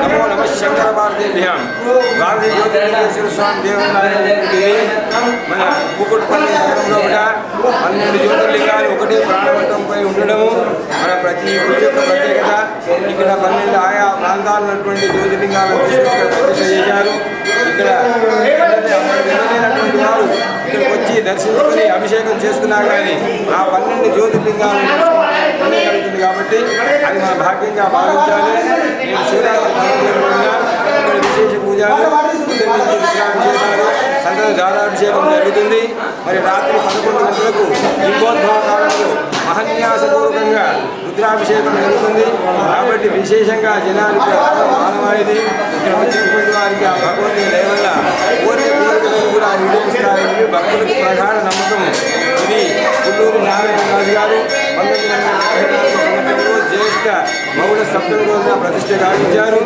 నమో నమ శంకర భారతీభ్యాం భారతీ జ్యోతిర్లింగేశ్వర స్వామి దేవుని మన కూకుట్పల్లి నగరంలో కూడా పన్నెండు జ్యోతిర్లింగాలు ఒకటి ప్రాణవంతంపై ఉండడము మన ప్రతి గుడి యొక్క ప్రత్యేకత ఇక్కడ పన్నెండు ఆయా ప్రాంతాలు ఉన్నటువంటి జ్యోతిర్లింగాలను తీసుకొచ్చి ప్రతిష్ట చేశారు ఇక్కడ వెళ్ళలేనటువంటి వారు ఇక్కడికి వచ్చి దర్శించుకొని అభిషేకం చేసుకున్నారు కానీ ఆ పన్నెండు పుణ్యం కలుగుతుంది కాబట్టి అది మన భాగ్యంగా భావించాలి. నేను శివరాత్రి విశేష పూజలు నుంచి రుద్రాభిషేకాలు సంతత జరుగుతుంది. మరి రాత్రి పదకొండు గంటలకు లింగోద్భవ కాలంలో మహన్యాసపూర్వకంగా రుద్రాభిషేకం జరుగుతుంది. కాబట్టి విశేషంగా జనానికి మానవాయిది ఇక్కడ వచ్చినటువంటి వారికి ఆ భగవంతుని దయ వల్ల కోరిక కోరికలను కూడా నిర్ణయిస్తారని భక్తులకు ప్రధాన రోజున ప్రతిష్ట గావించారు.